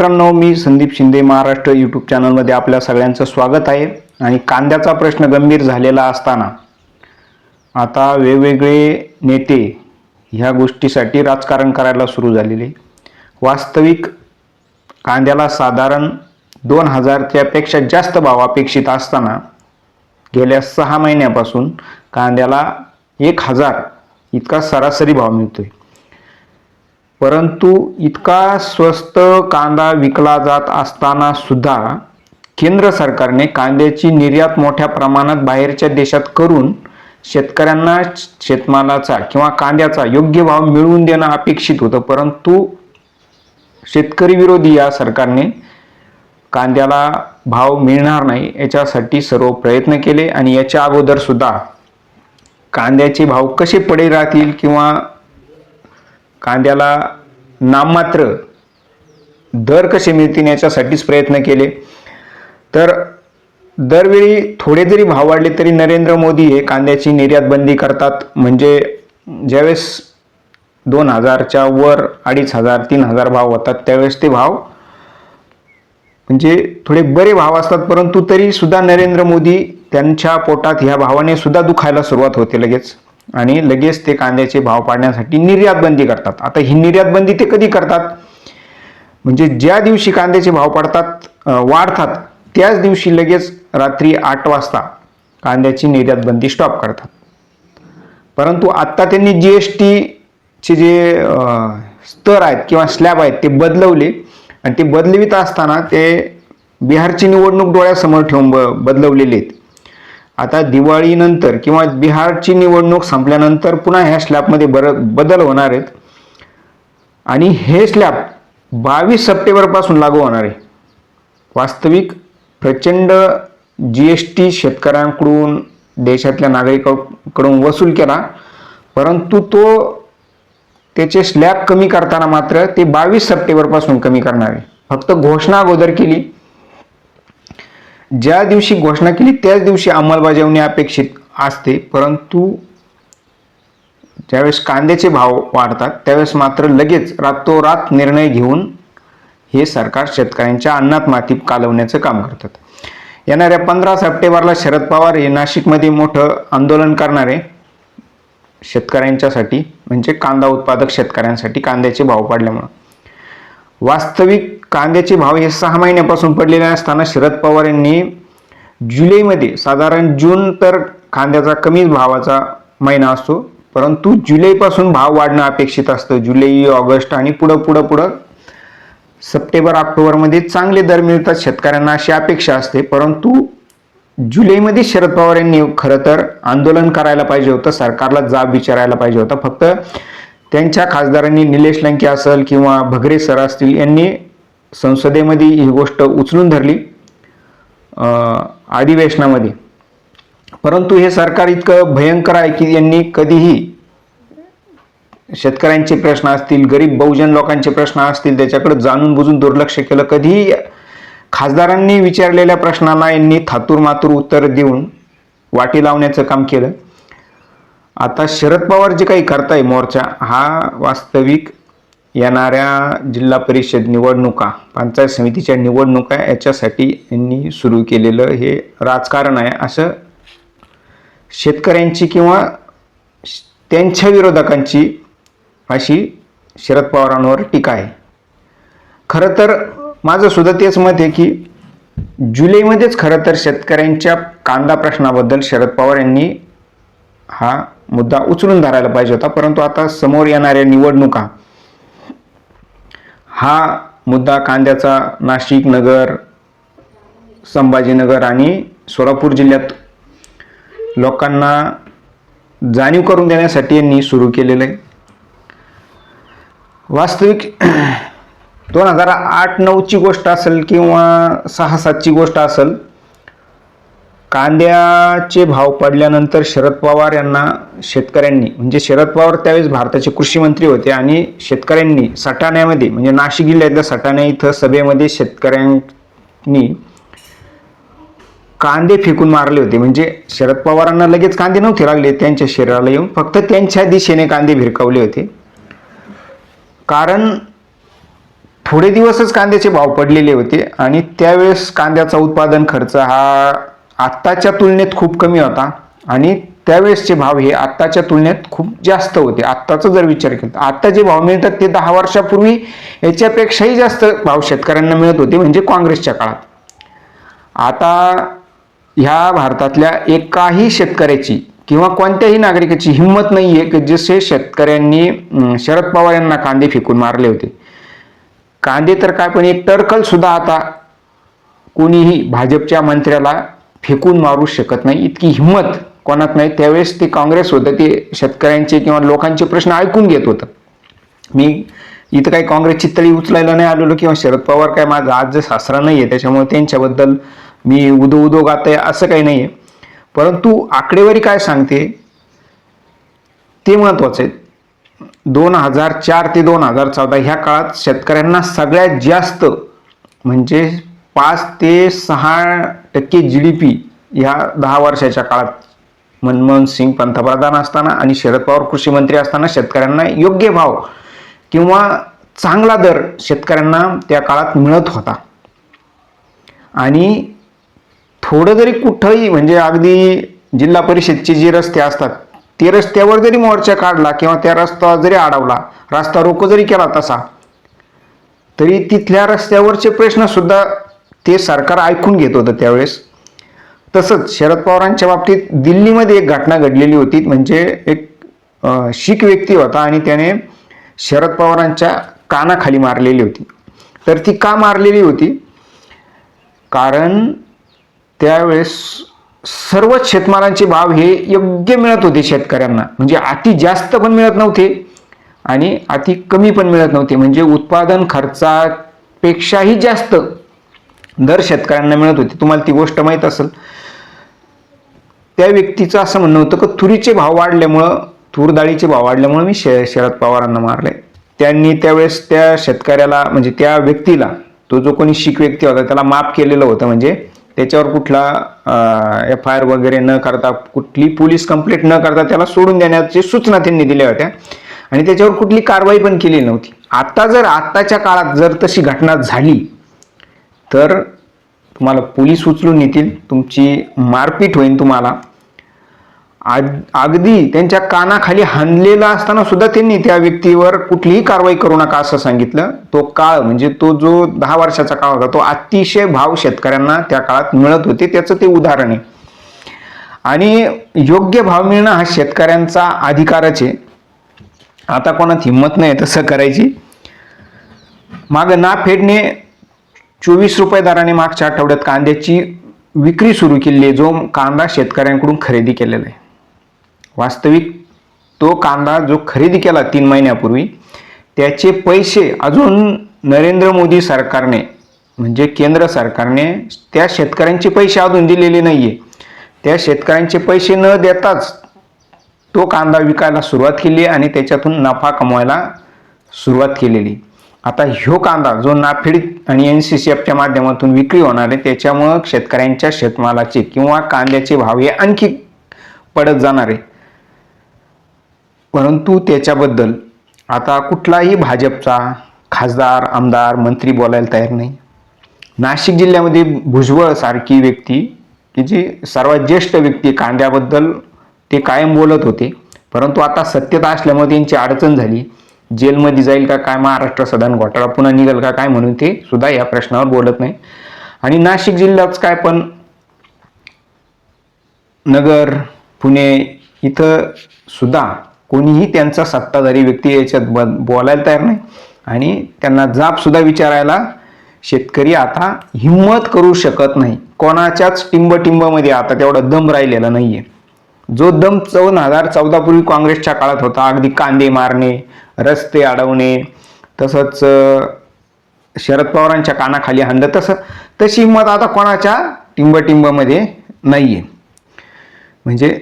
मित्रांनो मी संदीप शिंदे महाराष्ट्र यूट्यूब चॅनलमध्ये आपल्या सगळ्यांचं स्वागत आहे. आणि कांद्याचा प्रश्न गंभीर झालेला असताना आता वेगवेगळे नेते ह्या गोष्टीसाठी राजकारण करायला सुरू झालेले. वास्तविक कांद्याला साधारण दोन हजारच्यापेक्षा जास्त भाव अपेक्षित असताना गेल्या सहा महिन्यापासून कांद्याला एक हजार इतका सरासरी भाव मिळतोय. परंतु इतका स्वस्त कांदा विकला जात असताना सुद्धा केंद्र सरकारने कांद्याची निर्यात मोठ्या प्रमाणात बाहेरच्या देशात करून शेतकऱ्यांना शेतमालाचा किंवा कांद्याचा योग्य भाव मिळवून देणं अपेक्षित होतं. परंतु शेतकरी विरोधी या सरकारने कांद्याला भाव मिळणार नाही याच्यासाठी सर्व प्रयत्न केले आणि याच्या अगोदर सुद्धा कांद्याचे भाव कसे पडे राहतील किंवा कांद्याला नाममात्र दर कसे मिळतील याच्यासाठीच प्रयत्न केले. तर दरवेळी थोडे जरी भाव वाढले तरी नरेंद्र मोदी हे कांद्याची निर्यात बंदी करतात. म्हणजे ज्यावेळेस दोन हजारच्या वर अडीच हजार तीन हजार भाव होतात त्यावेळेस ते भाव म्हणजे थोडे बरे भाव असतात. परंतु तरी सुद्धा नरेंद्र मोदी त्यांच्या पोटात ह्या भावाने सुद्धा दुखायला सुरुवात होते लगेच. आणि लगेच ते कांद्याचे भाव पाडण्यासाठी निर्यात बंदी करतात. आता ही निर्यात बंदी ते कधी करतात? म्हणजे ज्या दिवशी कांद्याचे भाव पडतात वाढतात त्याच दिवशी लगेच रात्री आठ वाजता कांद्याची निर्यात बंदी स्टॉप करतात. परंतु आत्ता त्यांनी जी एस टीचे जे स्तर आहेत किंवा स्लॅब आहेत ते बदलवले. आणि ते बदलवित असताना ते बिहारची निवडणूक डोळ्यासमोर ठेवून ब बदलवलेले आहेत. आता दिवाळीनंतर किंवा बिहारची निवडणूक संपल्यानंतर पुन्हा ह्या स्लॅबमध्ये बर बदल होणार आहेत. आणि हे स्लॅब बावीस सप्टेंबरपासून लागू होणार आहे. वास्तविक प्रचंड जी एस टी शेतकऱ्यांकडून देशातल्या नागरिकांकडून वसूल केला परंतु तो त्याचे स्लॅब कमी करताना मात्र ते बावीस सप्टेंबरपासून कमी करणार आहे. फक्त घोषणा अगोदर केली ज्या दिवशी घोषणा केली त्याच दिवशी अंमलबजावणी अपेक्षित असते. परंतु ज्यावेळेस कांद्याचे भाव वाढतात त्यावेळेस मात्र लगेच रातोरात निर्णय घेऊन हे सरकार शेतकऱ्यांच्या अन्नात माती कालवण्याचं काम करतात. येणाऱ्या पंधरा सप्टेंबरला शरद पवार हे नाशिकमध्ये मोठं आंदोलन करणारे शेतकऱ्यांच्यासाठी म्हणजे कांदा उत्पादक शेतकऱ्यांसाठी कांद्याचे भाव पाडल्यामुळं वास्तविक कांद्याचे भाव हे सहा महिन्यापासून पडलेले असताना शरद पवार यांनी जुलैमध्ये साधारण जून तर कांद्याचा कमी भावाचा महिना असतो परंतु जुलैपासून भाव वाढणं अपेक्षित असतं. जुलै ऑगस्ट आणि पुढं पुढं पुढं सप्टेंबर ऑक्टोबरमध्ये चांगले दर मिळतात शेतकऱ्यांना अशी अपेक्षा असते. परंतु जुलैमध्ये शरद पवार यांनी खरं तर आंदोलन करायला पाहिजे होतं सरकारला जाब विचारायला पाहिजे होता. फक्त त्यांच्या खासदारांनी निलेश लंके असेल किंवा भगरे सर असतील यांनी संसदेमध्ये ही गोष्ट उचलून धरली अधिवेशनामध्ये. परंतु हे सरकार इतकं भयंकर आहे की यांनी कधीही शेतकऱ्यांचे प्रश्न असतील गरीब बहुजन लोकांचे प्रश्न असतील त्याच्याकडे जाणून बुजून दुर्लक्ष केलं कधीही खासदारांनी विचारलेल्या प्रश्नांना यांनी थातूर मातूर उत्तर देऊन वाटी लावण्याचं काम केलं. आता शरद पवार जे काही करताय मोर्चा हा वास्तविक येणाऱ्या जिल्हा परिषद निवडणुका पंचायत समितीच्या निवडणुका याच्यासाठी यांनी सुरू केलेलं हे राजकारण आहे. असं शेतकऱ्यांची किंवा त्यांच्या विरोधकांची अशी शरद पवारांवर टीका आहे. खरं तर माझं सुद्धा तेच मत आहे की जुलैमध्येच खरं तर शेतकऱ्यांच्या कांदा प्रश्नाबद्दल शरद पवार यांनी हा मुद्दा उचलून धरायला पाहिजे होता. परंतु आता समोर येणाऱ्या निवडणुका हा मुद्दा कांद्याचा नाशिक नगर संभाजीनगर आणि सोलापूर जिल्ह्यात लोकांना जाणीव करून देण्यासाठी यांनी सुरू केलेलं आहे. वास्तविक दोन हजार आठ नऊची गोष्ट असेल किंवा सहा सातची गोष्ट असेल कांद्याचे भाव पडल्यानंतर शरद पवार यांना शेतकऱ्यांनी म्हणजे शरद पवार त्यावेळेस भारताचे कृषी मंत्री होते आणि शेतकऱ्यांनी सटाण्यामध्ये म्हणजे नाशिक जिल्ह्यातल्या सटाणा इथं सभेमध्ये शेतकऱ्यांनी कांदे फेकून मारले होते. म्हणजे शरद पवारांना लगेच कांदे नव्हते लागले त्यांच्या शरीराला येऊन फक्त त्यांच्या दिशेने कांदे भिरकावले होते. कारण थोडे दिवसच कांद्याचे भाव पडलेले होते आणि त्यावेळेस कांद्याचा उत्पादन खर्च हा आत्ताच्या तुलनेत खूप कमी होता. आणि त्यावेळेसचे भाव हे आत्ताच्या तुलनेत खूप जास्त होते. आत्ताचा जर विचार केला तर आत्ता जे भाव मिळतात ते दहा वर्षापूर्वी याच्यापेक्षाही जास्त भाव शेतकऱ्यांना मिळत होते म्हणजे काँग्रेसच्या काळात. आता ह्या भारतातल्या एकाही शेतकऱ्याची किंवा कोणत्याही नागरिकाची हिंमत नाही आहे की जसे शेतकऱ्यांनी शरद पवार यांना कांदे फेकून मारले होते. कांदे तर काय पण एक टर्कल सुद्धा आता कोणीही भाजपच्या मंत्र्याला फेकून मारू शकत नाही. इतकी हिंमत कोणात नाही. त्यावेळेस ते काँग्रेस होतं. ते शेतकऱ्यांचे किंवा लोकांचे प्रश्न ऐकून घेत होतं. मी इथं काही काँग्रेसची तळी उचलायला नाही आलेलो किंवा शरद पवार काय माझा आज सासरा नाही आहे त्याच्यामुळे त्यांच्याबद्दल मी उदो उदो गात आहे असं काही नाही आहे परंतु आकडेवारी काय सांगते? ते महत्वाचं आहे. दोन हजार चार ते दोन हजार चौदा ह्या काळात शेतकऱ्यांना सगळ्यात जास्त म्हणजे पाच ते सहा टक्के जी डी पी ह्या दहा वर्षाच्या काळात मनमोहन सिंग पंतप्रधान असताना आणि शरद पवार कृषी मंत्री असताना शेतकऱ्यांना योग्य भाव किंवा चांगला दर शेतकऱ्यांना त्या काळात मिळत होता. आणि थोडं जरी कुठंही म्हणजे अगदी जिल्हा परिषदचे जे रस्ते असतात ते रस्त्यावर जरी मोर्चा काढला किंवा त्या रस्ता जरी अडवला रस्ता रोको जरी केला तसा तरी तिथल्या रस्त्यावरचे प्रश्नसुद्धा ते सरकार ऐकून घेत होतं त्यावेळेस. तसंच शरद पवारांच्या बाबतीत दिल्लीमध्ये एक घटना घडलेली होती म्हणजे एक शीख व्यक्ती होता आणि त्याने शरद पवारांच्या कानाखाली मारलेली होती. तर ती का मारलेली होती? कारण त्यावेळेस सर्वच शेतमालांचे भाव हे योग्य मिळत होते शेतकऱ्यांना. म्हणजे अति जास्त पण मिळत नव्हते आणि अति कमी पण मिळत नव्हते. म्हणजे उत्पादन खर्चापेक्षाही जास्त दर शेतकऱ्यांना मिळत होती. तुम्हाला ती गोष्ट माहीत असेल. त्या व्यक्तीचं असं म्हणणं होतं की तुरीचे भाव वाढल्यामुळं तूर डाळीचे भाव वाढल्यामुळं मी शे शरद पवारांना मारले त्यांनी त्यावेळेस त्या शेतकऱ्याला म्हणजे त्या व्यक्तीला तो जो कोणी शीख व्यक्ती होता त्याला माफ केलेलं होतं. म्हणजे त्याच्यावर कुठला एफ आय आर वगैरे न करता कुठली पोलीस कंप्लेंट न करता त्याला सोडून देण्याची सूचना त्यांनी दिल्या होत्या. आणि त्याच्यावर कुठली कारवाई पण केली नव्हती. आता जर आत्ताच्या काळात जर तशी घटना झाली तर तुम्हाला पोलीस उचलून नेतील तुमची मारपीट होईल तुम्हाला. आज- अगदी त्यांच्या कानाखाली हानलेला असताना सुद्धा त्यांनी त्या व्यक्तीवर कुठलीही कारवाई करू नका असं सांगितलं. तो काळ म्हणजे तो जो दहा वर्षाचा काळ होता तो अतिशय भाव शेतकऱ्यांना त्या काळात मिळत होते त्याचं ते उदाहरण आहे. आणि योग्य भाव मिळणं हा शेतकऱ्यांचा अधिकारच आहे. आता कोणात हिंमत नाही तसं करायची. माग ना फेडणे चोवीस रुपये दराने मागच्या आठवड्यात कांद्याची विक्री सुरू केली आहे जो कांदा शेतकऱ्यांकडून खरेदी केलेला आहे. वास्तविक तो कांदा जो खरेदी केला तीन महिन्यापूर्वी त्याचे पैसे अजून नरेंद्र मोदी सरकारने म्हणजे केंद्र सरकारने त्या शेतकऱ्यांचे पैसे अजून दिलेले नाही आहे त्या शेतकऱ्यांचे पैसे न देताच तो कांदा विकायला सुरुवात केली आणि त्याच्यातून नफा कमवायला सुरुवात केलेली. आता ह्यो कांदा जो नाफेड आणि एन सी सी एफच्या माध्यमातून विक्री होणार आहे त्याच्यामुळं शेतकऱ्यांच्या शेतमालाचे किंवा कांद्याचे भाव हे आणखी पडत जाणार आहे. परंतु त्याच्याबद्दल आता कुठलाही भाजपचा खासदार आमदार मंत्री बोलायला तयार नाही. नाशिक जिल्ह्यामध्ये भुजबळ सारखी व्यक्ती की जी सर्वात ज्येष्ठ व्यक्ती कांद्याबद्दल ते कायम बोलत होते. परंतु आता सत्यता असल्यामुळे त्यांची अडचण झाली. जेलमध्ये जाईल का काय महाराष्ट्र सदन घोटाळा पुन्हा निघेल का काय म्हणून ते सुद्धा या प्रश्नावर बोलत नाही. आणि नाशिक जिल्ह्यात काय पण नगर पुणे इथं सुद्धा कोणीही त्यांचा सत्ताधारी व्यक्ती याच्यात ब बोलायला तयार नाही. आणि त्यांना जाब सुद्धा विचारायला शेतकरी आता हिंमत करू शकत नाही. कोणाच्याच टिंबटिंबमध्ये आता तेवढा दम राहिलेला नाहीये. जो दम चौन हजार चौदा पूर्वी काँग्रेसच्या काळात होता अगदी कांदे मारणे रस्ते अडवणे तसंच शरद पवारांच्या कानाखाली हाणलं तसं तशी हिंमत आता कोणाच्या टिंबटिंबमध्ये आहे म्हणजे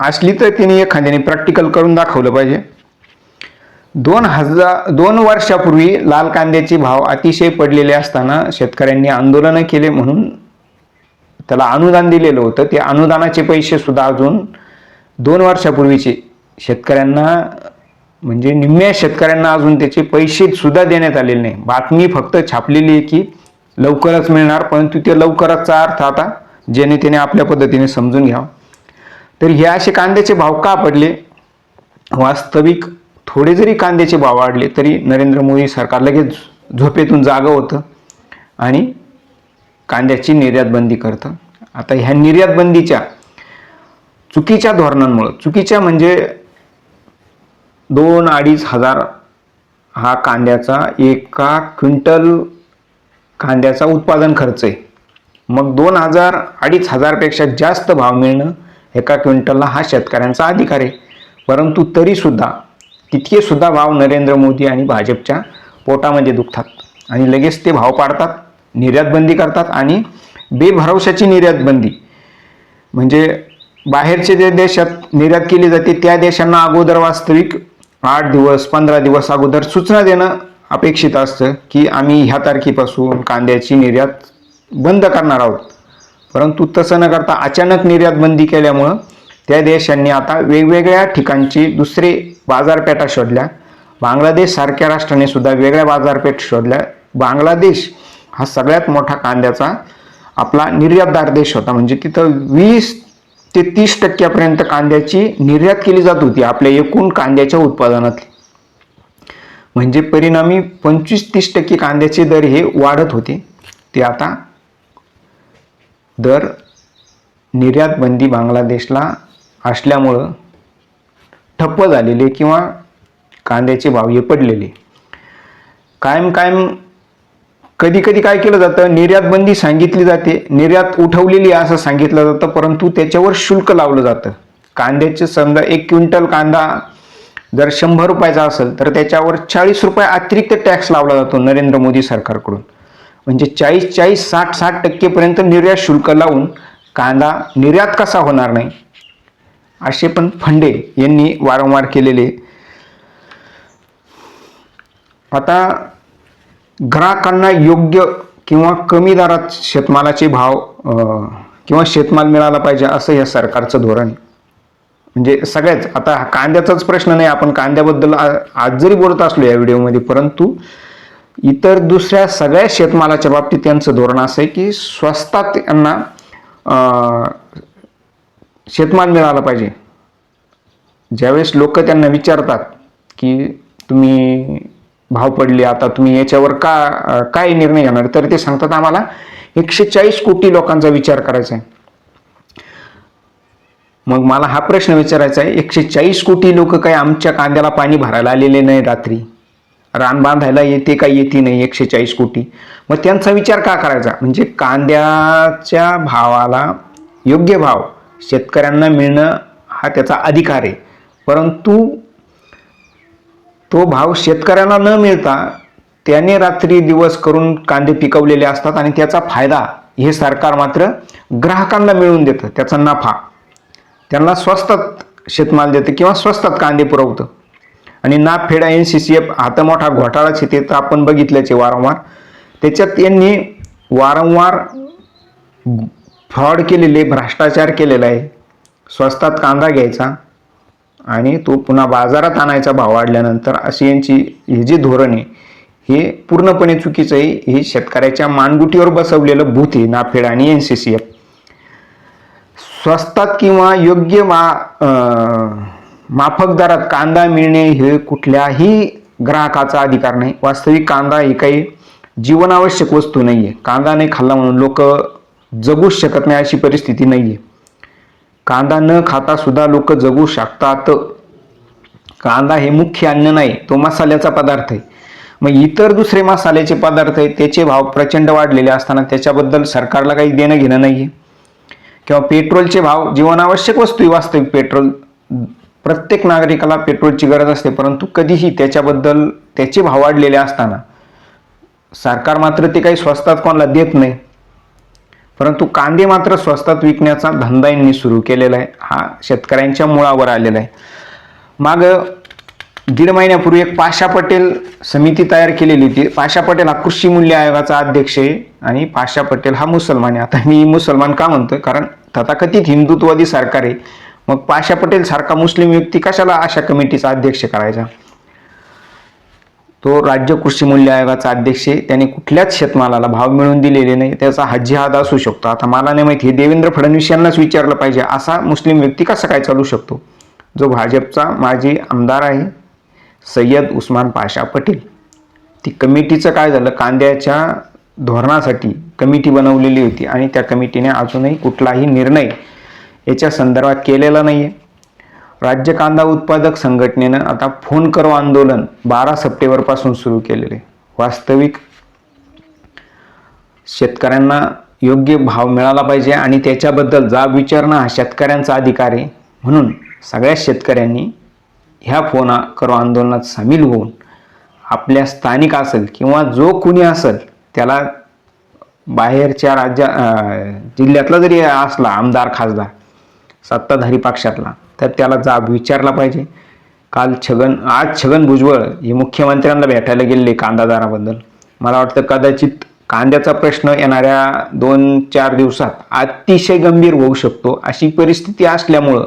असली तर तिने एखाद्याने प्रॅक्टिकल करून दाखवलं पाहिजे. दोन हजार दोन वर्षापूर्वी लाल कांद्याचे भाव अतिशय पडलेले असताना शेतकऱ्यांनी आंदोलनं केले म्हणून त्याला अनुदान दिलेलं होतं. ते अनुदानाचे पैसे सुद्धा अजून दोन वर्षापूर्वीचे शेतकऱ्यांना म्हणजे निम्म्या शेतकऱ्यांना अजून त्याचे पैसे सुद्धा देण्यात आलेले नाही. बातमी फक्त छापलेली आहे की लवकरच मिळणार परंतु ते लवकरचा अर्थ आता जेणे त्याने आपल्या पद्धतीने समजून घ्यावं. तर हे असे कांद्याचे भाव का पडले? वास्तविक थोडे जरी कांद्याचे भाव वाढले तरी नरेंद्र मोदी सरकार लगेच झोपेतून जागं होतं आणि कांद्याची निर्यातबंदी करतं. आता ह्या निर्यातबंदीच्या चुकीच्या धोरणांमुळं चुकीच्या म्हणजे दोन अडीच हजार हा कांद्याचा एका क्विंटल कांद्याचा उत्पादन खर्च आहे. मग दोन हजार अडीच हजारपेक्षा जास्त भाव मिळणं एका क्विंटलला हा शेतकऱ्यांचा अधिकार आहे. परंतु तरीसुद्धा तितकेसुद्धा भाव नरेंद्र मोदी आणि भाजपच्या पोटामध्ये दुखतात आणि लगेच ते भाव पाडतात निर्यातबंदी करतात आणि बेभरवशाची निर्यातबंदी म्हणजे बाहेरचे जे देशात निर्यात केली जाते त्या देशांना अगोदर वास्तविक आठ दिवस पंधरा दिवस अगोदर सूचना देणं अपेक्षित असतं की आम्ही ह्या तारखेपासून कांद्याची निर्यात बंद करणार आहोत. परंतु तसं न करता अचानक निर्यात बंदी केल्यामुळं त्या देशांनी आता वेगवेगळ्या ठिकाणची दुसरे बाजारपेठा शोधल्या. बांगलादेश सारख्या राष्ट्राने सुद्धा वेगळ्या बाजारपेठ शोधल्या. बांगलादेश हा सगळ्यात मोठा कांद्याचा आपला निर्यातदार देश होता. म्हणजे तिथं वीस ते तीस टक्क्यापर्यंत कांद्याची निर्यात केली जात होती आपल्या एकूण कांद्याच्या उत्पादनातली. म्हणजे परिणामी पंचवीस तीस टक्के कांद्याचे दर हे वाढत होते. ते आता दर निर्यात बंदी बांगलादेशला असल्यामुळं ठप्प झालेले किंवा कांद्याचे भाव हे पडलेले. कायम कायम कधी कधी काय केलं जातं निर्यात बंदी सांगितली जाते निर्यात उठवलेली आहे असं सांगितलं जातं परंतु त्याच्यावर शुल्क लावलं जातं. कांद्याचे समजा एक क्विंटल कांदा जर शंभर रुपयाचा असेल तर त्याच्यावर चाळीस रुपये अतिरिक्त टॅक्स लावला जातो नरेंद्र मोदी सरकारकडून. म्हणजे चाळीस चाळीस साठ साठ टक्केपर्यंत निर्यात शुल्क लावून कांदा निर्यात कसा होणार नाही? असे पण फंडे यांनी वारंवार केलेले. आता ग्राहकांना योग्य किंवा कमी दरात शेतमालाचे भाव किंवा शेतमाल मिळाला पाहिजे असं या सरकारचं धोरण आहे. म्हणजे सगळ्याच आता कांद्याचाच प्रश्न नाही आपण कांद्याबद्दल आ- आज जरी बोलत असलो या व्हिडिओमध्ये परंतु इतर दुसऱ्या सगळ्या शेतमालाच्या बाबतीत त्यांचं धोरण असं आहे की स्वस्तात त्यांना शेतमाल मिळाला पाहिजे. ज्यावेळेस लोक त्यांना विचारतात की तुम्ही भाव पडले. आता तुम्ही याच्यावर का काय निर्णय घेणार? तर ते सांगतात आम्हाला एकशे चाळीस कोटी लोकांचा विचार करायचा आहे. मग मला हा प्रश्न विचारायचा आहे एकशे चाळीस कोटी लोक काय आमच्या कांद्याला पाणी भरायला आलेले नाही रात्री? रान बांधायला येते का येते नाही एकशे चाळीस कोटी? मग त्यांचा विचार का करायचा? म्हणजे कांद्याच्या भावाला योग्य भाव शेतकऱ्यांना मिळणं हा त्याचा अधिकार आहे. परंतु तो भाव शेतकऱ्यांना न मिळता त्याने रात्री दिवस करून कांदे पिकवलेले असतात आणि त्याचा फायदा हे सरकार मात्र ग्राहकांना मिळवून देतं त्याचा नफा. त्यांना स्वस्तात शेतमाल देतं किंवा स्वस्तात कांदे पुरवतं. आणि नाफेडा एन सी सी एफ हा तर मोठा घोटाळाच आहे ते तर आपण बघितल्याचे वारंवार. त्याच्यात यांनी वारंवार फ्रॉड केलेले भ्रष्टाचार केलेला आहे. स्वस्तात कांदा घ्यायचा आणि तो पुन्हा बाजारात आणायचा भाव वाढल्यानंतर अशी यांची हे जे धोरण आहे हे पूर्णपणे चुकीचं आहे. हे शेतकऱ्याच्या मानगुटीवर बसवलेलं भूत आहे नाफेड आणि एन सी सी एफ स्वस्तात किंवा योग्य मा माफक दरात कांदा मिळणे हे कुठल्याही ग्राहकाचा अधिकार नाही. वास्तविक कांदा ही काही जीवनावश्यक वस्तू नाही आहे कांदा नाही खाल्ला म्हणून लोक जगूच शकत नाही अशी परिस्थिती नाही आहे कांदा न खाता सुद्धा लोक जगू शकतात. कांदा हे मुख्य अन्न नाही तो मसाल्याचा पदार्थ आहे. मग इतर दुसरे मसाल्याचे पदार्थ आहेत त्याचे भाव प्रचंड वाढलेले असताना त्याच्याबद्दल सरकारला काही देणं घेणं नाही आहे किंवा पेट्रोलचे भाव जीवनावश्यक वस्तू आहे वास्तविक पेट्रोल. प्रत्येक नागरिकाला पेट्रोलची गरज असते परंतु कधीही त्याच्याबद्दल त्याचे भाव वाढलेले असताना सरकार मात्र ते काही स्वस्तात कोणाला देत नाही. परंतु कांदे मात्र स्वस्तात विकण्याचा धंदा यांनी सुरू केलेला आहे. हा शेतकऱ्यांच्या मुळावर आलेला आहे. माग दीड महिन्यापूर्वी एक पाशा पटेल समिती तयार केलेली होती. पाशा पटेल हा कृषी मूल्य आयोगाचा अध्यक्ष आहे आणि पाशा पटेल हा मुसलमान आहे. आता मी मुसलमान का म्हणतोय? कारण तथाकथित हिंदुत्ववादी सरकार आहे. मग पाशा पटेल सारखा मुस्लिम व्यक्ती कशाला अशा कमिटीचा अध्यक्ष करायचा? तो राज्य कृषी मूल्य आयोगाचा अध्यक्ष आहे. त्याने कुठल्याच शेतमालाला भाव मिळवून दिलेले नाही. त्याचा हा असू शकतो. आता मला नाही माहिती हे देवेंद्र फडणवीस यांनाच विचारलं पाहिजे. असा मुस्लिम व्यक्ती कसा काय चालू शकतो? जो भाजपचा माजी आमदार आहे सय्यद उस्मान पाशा पटेल. ती कमिटीचं काय झालं? कांद्याच्या धोरणासाठी कमिटी बनवलेली होती आणि त्या कमिटीने अजूनही कुठलाही निर्णय याच्या संदर्भात केलेला नाही आहे राज्य कांदा उत्पादक संघटनेनं आता फोन करो आंदोलन बारा सप्टेंबरपासून सुरू केलेले आहे. वास्तविक शेतकऱ्यांना योग्य भाव मिळाला पाहिजे आणि त्याच्याबद्दल जाब विचारणं हा शेतकऱ्यांचा अधिकार आहे म्हणून सगळ्या शेतकऱ्यांनी ह्या फोन करो आंदोलनात सामील होऊन आपल्या स्थानिक असेल किंवा जो कुणी असेल त्याला बाहेरच्या राज्या जिल्ह्यातला जरी असला आमदार खासदार सत्ताधारी पक्षातला तर त्याला जाब विचारला पाहिजे. काल छगन आज छगन भुजबळ हे मुख्यमंत्र्यांना भेटायला गेले कांदादाराबद्दल. मला वाटतं कदाचित कांद्याचा प्रश्न येणाऱ्या दोन चार दिवसात अतिशय गंभीर होऊ शकतो. अशी परिस्थिती असल्यामुळं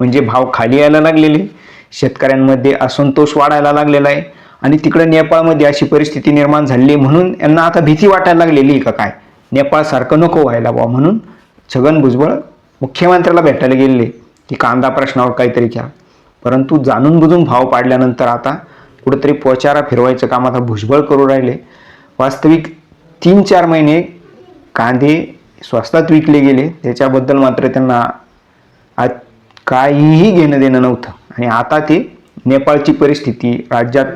म्हणजे भाव खाली यायला लागलेले शेतकऱ्यांमध्ये असंतोष वाढायला लागलेला आहे. आणि तिकडे नेपाळमध्ये अशी परिस्थिती निर्माण झाली म्हणून यांना आता भीती वाटायला लागलेली आहे का काय? नेपाळसारखं नको व्हायला बुवा म्हणून छगन भुजबळ मुख्यमंत्र्याला भेटायला गेलेले. की कांदा प्रश्नावर काहीतरी घ्या. परंतु जाणून बुजून भाव पाडल्यानंतर आता कुठेतरी पोचारा फिरवायचं काम आता भुजबळ करू राहिले. वास्तविक तीन चार महिने कांदे स्वस्तात विकले गेले. त्याच्याबद्दल मात्र त्यांना आज काहीही घेणं देणं नव्हतं. आणि आता ते नेपाळची परिस्थिती राज्यात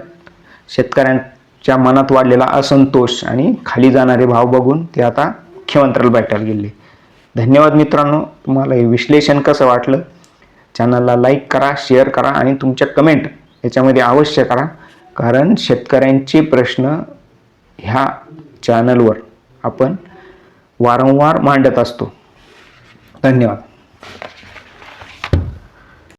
शेतकऱ्यांच्या मनात वाढलेला असंतोष आणि खाली जाणारे भाव बघून ते आता मुख्यमंत्र्याला भेटायला गेले. धन्यवाद मित्रांनो. तुम्हाला हे विश्लेषण कसं वाटलं? चॅनलला लाईक करा शेअर करा आणि तुमच्या कमेंट याच्यामध्ये अवश्य करा. कारण शेतकऱ्यांचे प्रश्न ह्या चॅनलवर आपण वारंवार मांडत असतो. धन्यवाद.